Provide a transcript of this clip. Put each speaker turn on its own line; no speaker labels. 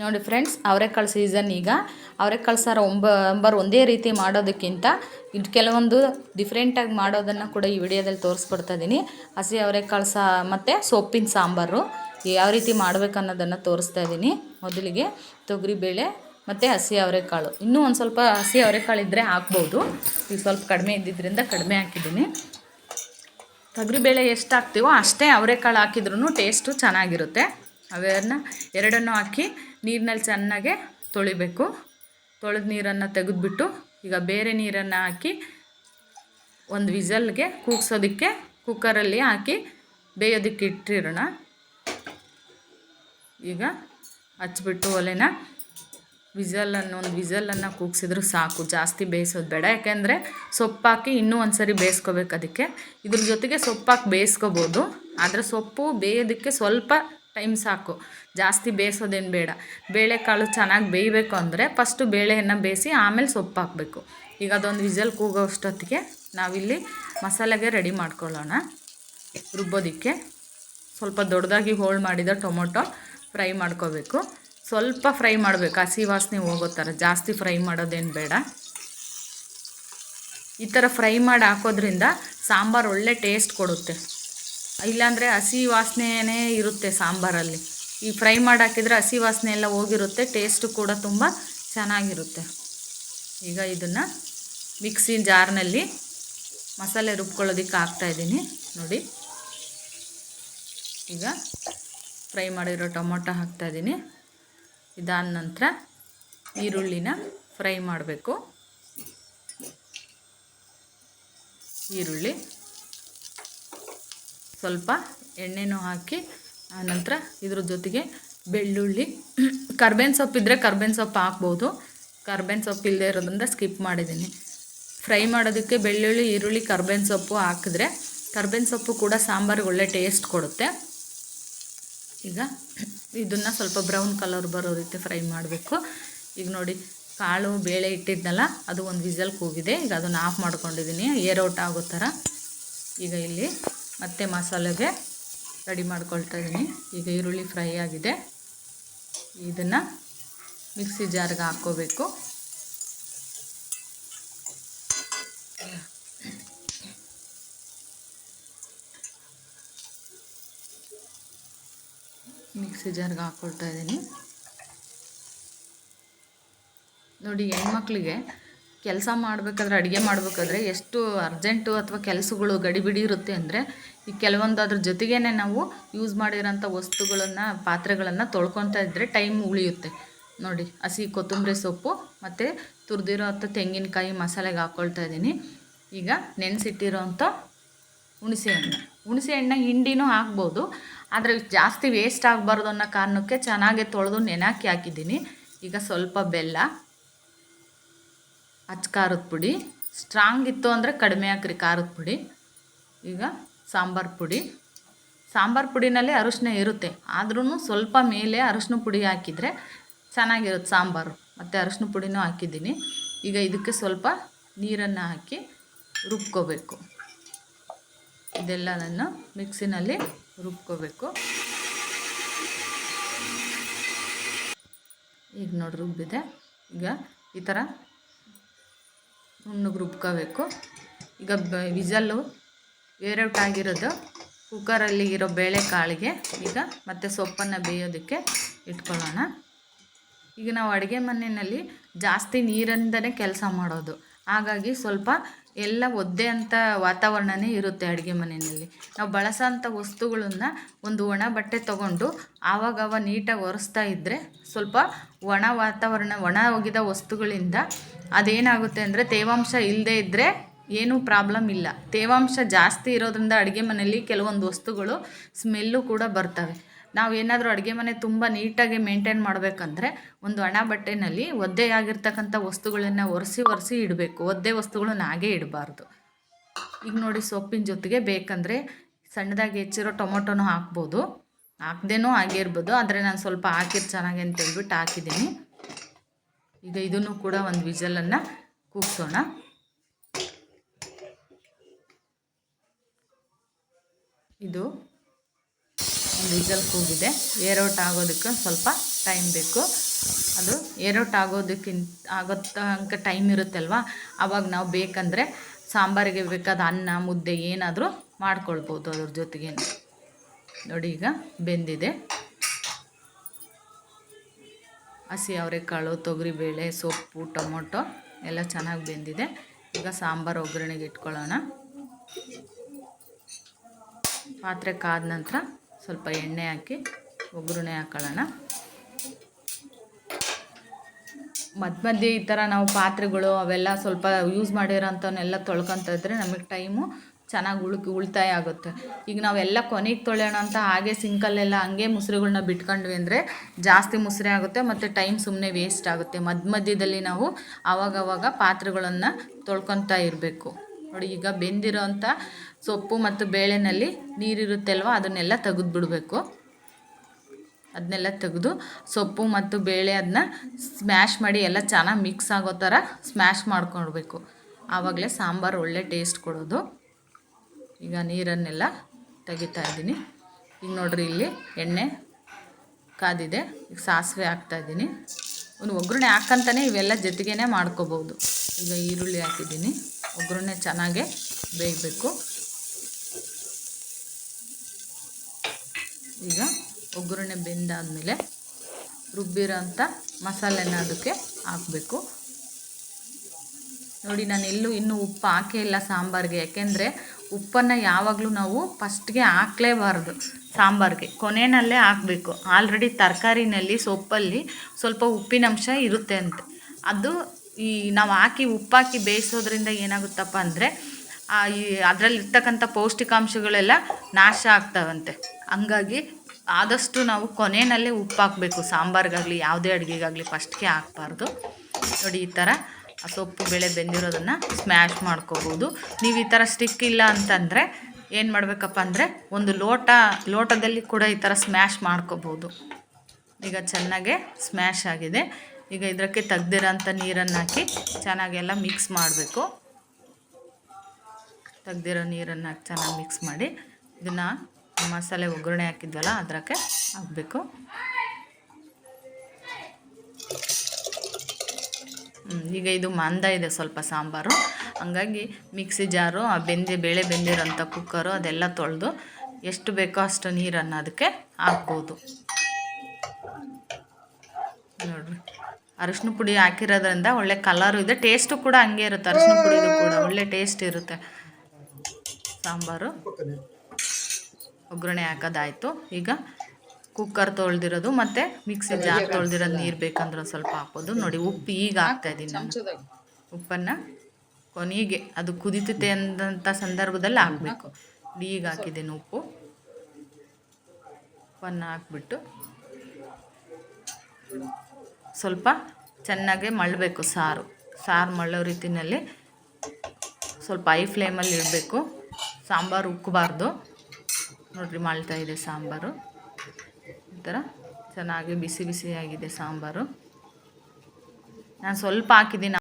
ನೋಡಿ ಫ್ರೆಂಡ್ಸ್ ಅವರೆಕಾಳು ಸೀಸನ್ ಈಗ. ಅವರೆಕಾಳು ಸಾರು ಒಂಬ, ಅಂಬಾರು ಒಂದೇ ರೀತಿ ಮಾಡೋದಕ್ಕಿಂತ ಇದು ಕೆಲವೊಂದು ಡಿಫ್ರೆಂಟಾಗಿ ಮಾಡೋದನ್ನು ಕೂಡ ಈ ವಿಡಿಯೋದಲ್ಲಿ ತೋರಿಸ್ಕೊಡ್ತಾ ಇದ್ದೀನಿ ಹಸಿ ಅವರೆಕಾಳು ಸಾ, ಮತ್ತು ಸೊಪ್ಪಿನ ಸಾಂಬಾರು ಯಾವ ರೀತಿ ಮಾಡಬೇಕನ್ನೋದನ್ನು ತೋರಿಸ್ತಾ ಇದ್ದೀನಿ ಮೊದಲಿಗೆ. ತೊಗರಿಬೇಳೆ ಮತ್ತು ಹಸಿ ಅವರೆಕಾಳು ಇನ್ನೂ ಒಂದು ಸ್ವಲ್ಪ ಹಸಿ ಅವರೆಕಾಳು ಇದ್ದರೆ ಹಾಕ್ಬೋದು. ಈಗ ಸ್ವಲ್ಪ ಕಡಿಮೆ ಇದ್ದಿದ್ದರಿಂದ ಕಡಿಮೆ ಹಾಕಿದ್ದೀನಿ. ತೊಗರಿಬೇಳೆ ಎಷ್ಟು ಹಾಕ್ತೀವೋ ಅಷ್ಟೇ ಅವರೆಕಾಳು ಹಾಕಿದ್ರೂ ಟೇಸ್ಟು ಚೆನ್ನಾಗಿರುತ್ತೆ. ಅವೆಲ್ಲ ಎರಡನ್ನು ಹಾಕಿ ನೀರಿನಲ್ಲಿ ಚೆನ್ನಾಗೆ ತೊಳಿಬೇಕು. ತೊಳೆದ ನೀರನ್ನು ತೆಗೆದುಬಿಟ್ಟು ಈಗ ಬೇರೆ ನೀರನ್ನು ಹಾಕಿ ಒಂದು ವಿಸಲ್ಗೆ ಕೂಗ್ಸೋದಕ್ಕೆ ಕುಕ್ಕರಲ್ಲಿ ಹಾಕಿ ಬೇಯೋದಕ್ಕೆ ಇಟ್ಟಿರೋಣ. ಈಗ ಹಚ್ಬಿಟ್ಟು ಒಲೆನ ವಿಸಲನ್ನು ಒಂದು ವಿಸಲನ್ನು ಕೂಗ್ಸಿದ್ರು ಸಾಕು. ಜಾಸ್ತಿ ಬೇಯಿಸೋದು ಬೇಡ. ಯಾಕೆಂದರೆ ಸೊಪ್ಪಾಕಿ ಇನ್ನೂ ಒಂದು ಸರಿ ಬೇಯಿಸ್ಕೋಬೇಕು ಅದಕ್ಕೆ. ಇದ್ರ ಜೊತೆಗೆ ಸೊಪ್ಪಾಕಿ ಬೇಯಿಸ್ಕೋಬೋದು. ಆದರೆ ಸೊಪ್ಪು ಬೇಯೋದಕ್ಕೆ ಸ್ವಲ್ಪ ಟೈಮ್ ಸಾಕು. ಜಾಸ್ತಿ ಬೇಯಿಸೋದೇನು ಬೇಡ. ಬೇಳೆಕಾಳು ಚೆನ್ನಾಗಿ ಬೇಯಬೇಕು ಅಂದರೆ ಫಸ್ಟು ಬೇಳೆಯನ್ನು ಬೇಯಿಸಿ ಆಮೇಲೆ ಸೊಪ್ಪು ಹಾಕಬೇಕು. ಈಗ ಅದೊಂದು ವಿಸಲ್ ಕೂಗೋ ಅಷ್ಟೊತ್ತಿಗೆ ನಾವಿಲ್ಲಿ ಮಸಾಲೆಗೆ ರೆಡಿ ಮಾಡ್ಕೊಳ್ಳೋಣ. ರುಬ್ಬೋದಕ್ಕೆ. ಸ್ವಲ್ಪ ದೊಡ್ಡದಾಗಿ ಹೋಳು ಮಾಡಿದ ಟೊಮೊಟೊ ಫ್ರೈ ಮಾಡ್ಕೋಬೇಕು. ಸ್ವಲ್ಪ ಫ್ರೈ ಮಾಡಬೇಕು. ಹಸಿ ವಾಸನೆ ಹೋಗೋ ಥರ. ಜಾಸ್ತಿ ಫ್ರೈ ಮಾಡೋದೇನು ಬೇಡ. ಈ ಥರ ಫ್ರೈ ಮಾಡಿ ಹಾಕೋದ್ರಿಂದ ಸಾಂಬಾರು ಒಳ್ಳೆ ಟೇಸ್ಟ್ ಕೊಡುತ್ತೆ. ಇಲ್ಲಾಂದರೆ ಹಸಿ ವಾಸನೆಯೇ ಇರುತ್ತೆ ಸಾಂಬಾರಲ್ಲಿ. ಈ ಫ್ರೈ ಮಾಡಿ ಹಾಕಿದರೆ ಹಸಿ ವಾಸನೆ ಎಲ್ಲ ಹೋಗಿರುತ್ತೆ, ಟೇಸ್ಟು ಕೂಡ ತುಂಬ ಚೆನ್ನಾಗಿರುತ್ತೆ. ಈಗ ಇದನ್ನು ಮಿಕ್ಸಿ ಜಾರ್ನಲ್ಲಿ ಮಸಾಲೆ ರುಬ್ಕೊಳ್ಳೋದಕ್ಕೆ ಹಾಕ್ತಾಯಿದ್ದೀನಿ ನೋಡಿ. ಈಗ ಫ್ರೈ ಮಾಡಿರೋ ಟೊಮೊಟೊ ಹಾಕ್ತಾಯಿದ್ದೀನಿ ಇದಾದ ನಂತರ ಈರುಳ್ಳಿನ ಫ್ರೈ ಮಾಡಬೇಕು. ಈರುಳ್ಳಿ. ಸ್ವಲ್ಪ ಎಣ್ಣೆನೂ ಹಾಕಿ ಆನಂತರ ಇದ್ರ ಜೊತೆಗೆ ಬೆಳ್ಳುಳ್ಳಿ, ಕರ್ಬೇವಿನ ಸೊಪ್ಪಿದ್ದರೆ ಕರ್ಬೇವಿನ ಸೊಪ್ಪು ಹಾಕ್ಬೋದು. ಕರ್ಬೇವಿನ ಸೊಪ್ಪು ಇಲ್ಲದೆ ಇರೋದ್ರಿಂದ ಸ್ಕಿಪ್ ಮಾಡಿದ್ದೀನಿ. ಫ್ರೈ ಮಾಡೋದಕ್ಕೆ ಬೆಳ್ಳುಳ್ಳಿ, ಈರುಳ್ಳಿ, ಕರ್ಬೇವಿನ ಸೊಪ್ಪು ಹಾಕಿದ್ರೆ ಕರ್ಬೇವಿನ ಸೊಪ್ಪು ಕೂಡ ಸಾಂಬಾರಿಗೆ ಒಳ್ಳೆ ಟೇಸ್ಟ್ ಕೊಡುತ್ತೆ. ಈಗ ಇದನ್ನು ಸ್ವಲ್ಪ ಬ್ರೌನ್ ಕಲರ್ ಬರೋ ರೀತಿ ಫ್ರೈ ಮಾಡಬೇಕು. ಈಗ ನೋಡಿ, ಕಾಳು, ಬೇಳೆ ಇಟ್ಟಿದ್ನಲ್ಲ, ಅದು ಒಂದು ವಿಸಲ್ ಕೂಗಿದೆ. ಈಗ ಅದನ್ನು ಆಫ್ ಮಾಡ್ಕೊಂಡಿದ್ದೀನಿ ಏರ್ ಔಟ್ ಆಗೋ ಥರ. ಈಗ ಇಲ್ಲಿ ಮತ್ತೆ ಮಸಾಲೆಗೆ ರೆಡಿ ಮಾಡ್ಕೊಳ್ತಾ ಇದ್ದೀನಿ. ಈಗ ಈರುಳ್ಳಿ ಫ್ರೈ ಆಗಿದೆ. ಇದನ್ನು ಮಿಕ್ಸಿ ಜಾರ್ಗೆ ಹಾಕ್ಕೋಬೇಕು. ಮಿಕ್ಸಿ ಜಾರ್ಗೆ ಹಾಕ್ಕೊಳ್ತಾ ಇದ್ದೀನಿ. ನೋಡಿ, ಹೆಣ್ಮಕ್ಳಿಗೆ ಕೆಲಸ ಮಾಡಬೇಕಾದ್ರೆ, ಅಡುಗೆ ಮಾಡಬೇಕಾದ್ರೆ ಎಷ್ಟು ಅರ್ಜೆಂಟು ಅಥವಾ ಕೆಲಸಗಳು ಗಡಿಬಿಡಿ ಇರುತ್ತೆ ಅಂದರೆ, ಈ ಕೆಲವೊಂದು ಅದ್ರ ಜೊತೆಗೇ ನಾವು ಯೂಸ್ ಮಾಡಿರೋಂಥ ವಸ್ತುಗಳನ್ನು, ಪಾತ್ರೆಗಳನ್ನು ತೊಳ್ಕೊತಾ ಇದ್ದರೆ ಟೈಮ್ ಉಳಿಯುತ್ತೆ. ನೋಡಿ, ಹಸಿ ಕೊತ್ತಂಬರಿ ಸೊಪ್ಪು ಮತ್ತು ತುರಿದಿರೋ ಅಂಥ ತೆಂಗಿನಕಾಯಿ ಮಸಾಲೆಗೆ ಹಾಕ್ಕೊಳ್ತಾ ಇದ್ದೀನಿ. ಈಗ ನೆನೆಸಿಟ್ಟಿರೋಂಥ ಹುಣಸೆ ಹಣ್ಣು. ಹುಣಸೆ ಹಣ್ಣು ಹಿಂಡಿನೂ ಹಾಕ್ಬೋದು, ಆದರೆ ಜಾಸ್ತಿ ವೇಸ್ಟ್ ಆಗಬಾರ್ದು ಅನ್ನೋ ಕಾರಣಕ್ಕೆ ಚೆನ್ನಾಗೆ ತೊಳೆದು ನೆನಾಕಿ ಹಾಕಿದ್ದೀನಿ. ಈಗ ಸ್ವಲ್ಪ ಬೆಲ್ಲ ಅಚ್ಚ ಖಾರದ ಪುಡಿ ಸ್ಟ್ರಾಂಗ್ ಇತ್ತು ಅಂದರೆ ಕಡಿಮೆ ಹಾಕ್ರಿ ಖಾರದ ಪುಡಿ. ಈಗ ಸಾಂಬಾರು ಪುಡಿ. ಸಾಂಬಾರು ಪುಡಿನಲ್ಲಿ ಅರಿಶಿನ ಇರುತ್ತೆ. ಆದ್ರೂ ಸ್ವಲ್ಪ ಮೇಲೆ ಅರಿಶಿನ ಪುಡಿ ಹಾಕಿದರೆ ಚೆನ್ನಾಗಿರುತ್ತೆ ಸಾಂಬಾರು. ಮತ್ತು ಅರಿಶಿನ ಪುಡಿನೂ ಹಾಕಿದ್ದೀನಿ. ಈಗ ಇದಕ್ಕೆ ಸ್ವಲ್ಪ ನೀರನ್ನು ಹಾಕಿ ರುಬ್ಕೋಬೇಕು. ಇದೆಲ್ಲನನ್ನು ಮಿಕ್ಸಿನಲ್ಲಿ ರುಬ್ಕೋಬೇಕು. ಈಗ ನೋಡಿ ರುಬ್ಬಿದೆ. ಈಗ ಈ ಥರ ನುಣ್ಣಗೆ ರುಬ್ಕೋಬೇಕು. ಈಗ ಬ ವಿಸಲ್ಲು ವೇರೌಟ್ ಆಗಿರೋದು. ಕುಕ್ಕರಲ್ಲಿ ಇರೋ ಬೇಳೆ ಕಾಳಿಗೆ ಈಗ ಮತ್ತೆ ಸೊಪ್ಪನ್ನು ಬೇಯೋದಕ್ಕೆ ಇಟ್ಕೊಳ್ಳೋಣ. ಈಗ ನಾವು ಅಡುಗೆ ಮನೆಯಲ್ಲಿ ಜಾಸ್ತಿ ನೀರಿಂದನೇ ಕೆಲಸ ಮಾಡೋದು. ಹಾಗಾಗಿ ಸ್ವಲ್ಪ ಎಲ್ಲ ಒದ್ದೆ ಅಂತ ವಾತಾವರಣನೇ ಇರುತ್ತೆ ಅಡುಗೆ ಮನೆಯಲ್ಲಿ. ನಾವು ಬಳಸೋಂಥ ವಸ್ತುಗಳನ್ನು ಒಂದು ಒಣ ಬಟ್ಟೆ ತಗೊಂಡು ಆವಾಗವ ನೀಟಾಗಿ ಒರೆಸ್ತಾ ಇದ್ದರೆ ಸ್ವಲ್ಪ ಒಣ ವಾತಾವರಣ, ಒಣ ಒಗೆದ ವಸ್ತುಗಳಿಂದ ಅದೇನಾಗುತ್ತೆ ಅಂದರೆ ತೇವಾಂಶ ಇಲ್ಲದೇ ಇದ್ದರೆ ಏನೂ ಪ್ರಾಬ್ಲಮ್ ಇಲ್ಲ. ತೇವಾಂಶ ಜಾಸ್ತಿ ಇರೋದ್ರಿಂದ ಅಡುಗೆ ಮನೆಯಲ್ಲಿ ಕೆಲವೊಂದು ವಸ್ತುಗಳು ಸ್ಮೆಲ್ಲು ಕೂಡ ಬರ್ತವೆ. ನಾವು ಏನಾದರೂ ಅಡುಗೆ ಮನೆ ತುಂಬ ನೀಟಾಗಿ ಮೇಂಟೈನ್ ಮಾಡಬೇಕಂದ್ರೆ ಒಂದು ಒಣ ಬಟ್ಟೆನಲ್ಲಿ ಒದ್ದೆಯಾಗಿರ್ತಕ್ಕಂಥ ವಸ್ತುಗಳನ್ನು ಒರೆಸಿ ಒರೆಸಿ ಇಡಬೇಕು. ಒದ್ದೆ ವಸ್ತುಗಳನ್ನ ಹಾಗೆ ಇಡಬಾರ್ದು. ಈಗ ನೋಡಿ ಸೊಪ್ಪಿನ ಜೊತೆಗೆ ಬೇಕಂದರೆ ಸಣ್ಣದಾಗಿ ಹೆಚ್ಚಿರೋ ಟೊಮೊಟೊನೂ ಹಾಕ್ಬೋದು. ಹಾಕ್ದೇನೂ ಆಗಿರ್ಬೋದು ಆದರೆ ನಾನು ಸ್ವಲ್ಪ ಹಾಕಿರ್ ಚೆನ್ನಾಗಿ ಅಂತ ಹೇಳ್ಬಿಟ್ಟು ಹಾಕಿದ್ದೀನಿ. ಈಗ ಇದನ್ನು ಕೂಡ ಒಂದು ವಿಜಲನ್ನು ಕೂಗ್ಸೋಣ. ಇದು ವಿಜಲ್ ಕೂಗಿದೆ ಏರೋಟ್ ಆಗೋದಕ್ಕೆ ಸ್ವಲ್ಪ ಟೈಮ್ ಬೇಕು. ಅದು ಏರೋಟ್ ಆಗೋದಕ್ಕಿಂತ ಆಗೋ ತನಕ ಟೈಮ್ ಇರುತ್ತಲ್ವ? ಆವಾಗ ನಾವು ಬೇಕಂದರೆ ಸಾಂಬಾರಿಗೆ ಬೇಕಾದ ಅನ್ನ, ಮುದ್ದೆ ಏನಾದರೂ ಮಾಡ್ಕೊಳ್ಬೋದು ಅದ್ರ ಜೊತೆಗೆ. ನೋಡಿ ಈಗ ಬೆಂದಿದೆ. ಹಸಿ ಅವರೆಕಾಳು, ತೊಗರಿಬೇಳೆ, ಸೊಪ್ಪು, ಟೊಮೊಟೊ ಎಲ್ಲ ಚೆನ್ನಾಗಿ ಬೆಂದಿದೆ. ಈಗ ಸಾಂಬಾರು ಒಗ್ಗರಣೆಗೆ ಇಟ್ಕೊಳ್ಳೋಣ. ಪಾತ್ರೆ ಕಾದ ನಂತರ ಸ್ವಲ್ಪ ಎಣ್ಣೆ ಹಾಕಿ ಒಗ್ಗರಣೆ ಹಾಕೊಳ್ಳೋಣ. ಮಧ್ಯ ಮಧ್ಯೆ ಈ ಥರ ನಾವು ಪಾತ್ರೆಗಳು ಅವೆಲ್ಲ ಸ್ವಲ್ಪ ಯೂಸ್ ಮಾಡಿರೋಂಥವನ್ನೆಲ್ಲ ತೊಳ್ಕೊತ ಇದ್ದರೆ ನಮಗೆ ಟೈಮು ಚೆನ್ನಾಗಿ ಉಳುಕಿ, ಉಳಿತಾಯ ಆಗುತ್ತೆ. ಈಗ ನಾವೆಲ್ಲ ಕೊನೆಗೆ ತೊಳೆಯೋಣ ಅಂತ ಹಾಗೆ ಸಿಂಕಲ್ಲೆಲ್ಲ ಹಂಗೆ ಮುಸ್ರೆಗಳನ್ನ ಬಿಟ್ಕೊಂಡ್ವಿ ಅಂದರೆ ಜಾಸ್ತಿ ಮುಸ್ರೆ ಆಗುತ್ತೆ ಮತ್ತು ಟೈಮ್ ಸುಮ್ಮನೆ ವೇಸ್ಟ್ ಆಗುತ್ತೆ. ಮಧ್ಯ ಮಧ್ಯದಲ್ಲಿ ನಾವು ಆವಾಗವಾಗ ಪಾತ್ರೆಗಳನ್ನು ತೊಳ್ಕೊತಾ ಇರಬೇಕು. ನೋಡಿ ಈಗ ಬೆಂದಿರೋ ಅಂಥ ಸೊಪ್ಪು ಮತ್ತು ಬೇಳೆನಲ್ಲಿ ನೀರಿರುತ್ತಲ್ವ, ಅದನ್ನೆಲ್ಲ ತೆಗೆದುಬಿಡ್ಬೇಕು. ಅದನ್ನೆಲ್ಲ ತೆಗೆದು ಸೊಪ್ಪು ಮತ್ತು ಬೇಳೆ ಅದನ್ನ ಸ್ಮ್ಯಾಶ್ ಮಾಡಿ ಎಲ್ಲ ಚೆನ್ನಾಗಿ ಮಿಕ್ಸ್ ಆಗೋ ಥರ ಸ್ಮ್ಯಾಶ್ ಮಾಡ್ಕೊಳ್ಬೇಕು ಆವಾಗಲೇ ಸಾಂಬಾರು ಒಳ್ಳೆ ಟೇಸ್ಟ್ ಕೊಡೋದು. ಈಗ ನೀರನ್ನೆಲ್ಲ ತೆಗಿತಾ ಇದ್ದೀನಿ. ಈಗ ನೋಡ್ರಿ ಇಲ್ಲಿ ಎಣ್ಣೆ ಕಾದಿದೆ, ಈಗ ಸಾಸಿವೆ ಹಾಕ್ತಾಯಿದ್ದೀನಿ ಒಂದು ಒಗ್ಗರಣೆ ಹಾಕಂತಾನೆ ಇವೆಲ್ಲ ಜೊತೆಗೇ ಮಾಡ್ಕೋಬೋದು. ಈಗ ಈರುಳ್ಳಿ ಹಾಕಿದ್ದೀನಿ. ಒಗ್ಗರಣೆ ಚೆನ್ನಾಗೆ ಬೇಯಬೇಕು. ಈಗ ಒಗ್ಗರಣೆ ಬೆಂದಾದಮೇಲೆ ರುಬ್ಬಿರೋ ಅಂಥ ಮಸಾಲೆನ ಅದಕ್ಕೆ ಹಾಕಬೇಕು. ನೋಡಿ, ನಾನು ಎಲ್ಲೂ ಇನ್ನೂ ಉಪ್ಪು ಹಾಕೇ ಇಲ್ಲ ಸಾಂಬಾರಿಗೆ. ಯಾಕೆಂದರೆ ಉಪ್ಪನ್ನು ಯಾವಾಗಲೂ ನಾವು ಫಸ್ಟ್ಗೆ ಹಾಕ್ಲೇಬಾರ್ದು ಸಾಂಬಾರಿಗೆ. ಕೊನೆಯಲ್ಲೇ ಹಾಕಬೇಕು. ಆಲ್ರೆಡಿ ತರಕಾರಿನಲ್ಲಿ, ಸೊಪ್ಪಲ್ಲಿ ಸ್ವಲ್ಪ ಉಪ್ಪಿನಂಶ ಇರುತ್ತೆ ಅಂತ. ಅದು ಈ ನಾವು ಹಾಕಿ ಉಪ್ಪಾಕಿ ಬೇಯಿಸೋದ್ರಿಂದ ಏನಾಗುತ್ತಪ್ಪ ಅಂದರೆ ಅದರಲ್ಲಿರ್ತಕ್ಕಂಥ ಪೌಷ್ಟಿಕಾಂಶಗಳೆಲ್ಲ ನಾಶ ಆಗ್ತಾವಂತೆ. ಹಂಗಾಗಿ ಆದಷ್ಟು ನಾವು ಕೊನೆಯಲ್ಲೇ ಉಪ್ಪು ಹಾಕಬೇಕು ಸಾಂಬಾರಿಗಾಗಲಿ, ಯಾವುದೇ ಅಡುಗೆಗಾಗಲಿ ಫಸ್ಟ್ಗೆ ಹಾಕಬಾರ್ದು. ನೋಡಿ, ಈ ಥರ ಆ ಸೊಪ್ಪು, ಬೇಳೆ ಬೆಂದಿರೋದನ್ನು ಸ್ಮ್ಯಾಶ್ ಮಾಡ್ಕೋಬೋದು. ನೀವು ಈ ಥರ ಸ್ಟಿಕ್ ಇಲ್ಲ ಅಂತಂದರೆ ಏನು ಮಾಡಬೇಕಪ್ಪ ಅಂದರೆ ಒಂದು ಲೋಟ, ಲೋಟದಲ್ಲಿ ಕೂಡ ಈ ಥರ ಸ್ಮ್ಯಾಶ್ ಮಾಡ್ಕೋಬೋದು. ಈಗ ಚೆನ್ನಾಗೆ ಸ್ಮ್ಯಾಶ್ ಆಗಿದೆ. ಈಗ ಇದಕ್ಕೆ ತೆಗ್ದಿರೋಂಥ ನೀರನ್ನು ಹಾಕಿ ಚೆನ್ನಾಗೆಲ್ಲ ಮಿಕ್ಸ್ ಮಾಡಬೇಕು. ತೆಗ್ದಿರೋ ನೀರನ್ನು ಚೆನ್ನಾಗಿ ಮಿಕ್ಸ್ ಮಾಡಿ ಇದನ್ನು ಮಸಾಲೆ ಒಗ್ಗರಣೆ ಹಾಕಿದ್ವಲ್ಲ ಅದಕ್ಕೆ ಹಾಕಬೇಕು. ಈಗ ಇದು ಮಂದ ಇದೆ ಸ್ವಲ್ಪ ಸಾಂಬಾರು. ಹಂಗಾಗಿ ಮಿಕ್ಸಿ ಜಾರು, ಆ ಬೆಂದಿ ಬೇಳೆ ಬೆಂದಿರೋಂಥ ಕುಕ್ಕರು ಅದೆಲ್ಲ ತೊಳೆದು ಎಷ್ಟು ಬೇಕೋ ಅಷ್ಟು ನೀರನ್ನು ಅದಕ್ಕೆ ಹಾಕ್ಬೋದು. ನೋಡಿರಿ, ಅರಿಶಿನ ಪುಡಿ ಹಾಕಿರೋದ್ರಿಂದ ಒಳ್ಳೆ ಕಲರು ಇದೆ ಟೇಸ್ಟು ಕೂಡ ಹಂಗೆ ಇರುತ್ತೆ ಅರಿಶಿನ ಪುಡಿ ಕೂಡ, ಒಳ್ಳೆ ಟೇಸ್ಟ್ ಇರುತ್ತೆ. ಸಾಂಬಾರು. ಒಗ್ಗರಣೆ ಹಾಕೋದಾಯಿತು. ಈಗ ಕುಕ್ಕರ್ ತೊಳೆದಿರೋದು ಮತ್ತು ಮಿಕ್ಸಿ ಜಾರ್ ತೊಳೆದಿರೋದು ನೀರು ಬೇಕಂದ್ರೆ ಸ್ವಲ್ಪ ಹಾಕೋದು. ನೋಡಿ ಉಪ್ಪು ಈಗ ಹಾಕ್ತಾಯಿದ್ದೀನಿ ನಾನು ಉಪ್ಪನ್ನು ಕೊನೆಗೆ ಅದು ಕುದಿತೈತೆ ಅಂದಂಥ ಸಂದರ್ಭದಲ್ಲಿ ಹಾಕಬೇಕು. ಈಗ ಹಾಕಿದ್ದೀನಿ ಉಪ್ಪು. ಉಪ್ಪನ್ನು ಹಾಕ್ಬಿಟ್ಟು ಸ್ವಲ್ಪ ಚೆನ್ನಾಗೆ ಮಳ್ಳಬೇಕು ಸಾರು. ಸಾರು ಮಳ್ಳೋ ರೀತಿಯಲ್ಲಿ ಸ್ವಲ್ಪ ಐ ಫ್ಲೇಮಲ್ಲಿ ಇಡಬೇಕು. ಸಾಂಬಾರು ಉಕ್ಕಬಾರ್ದು. ನೋಡಿರಿ ಮಾಡ್ತಾ ಇದೆ ಸಾಂಬಾರು. ಈ ಥರ ಚೆನ್ನಾಗಿ ಬಿಸಿ ಬಿಸಿಯಾಗಿದೆ ಸಾಂಬಾರು. ನಾನು ಸ್ವಲ್ಪ ಹಾಕಿದ್ದೀನಿ.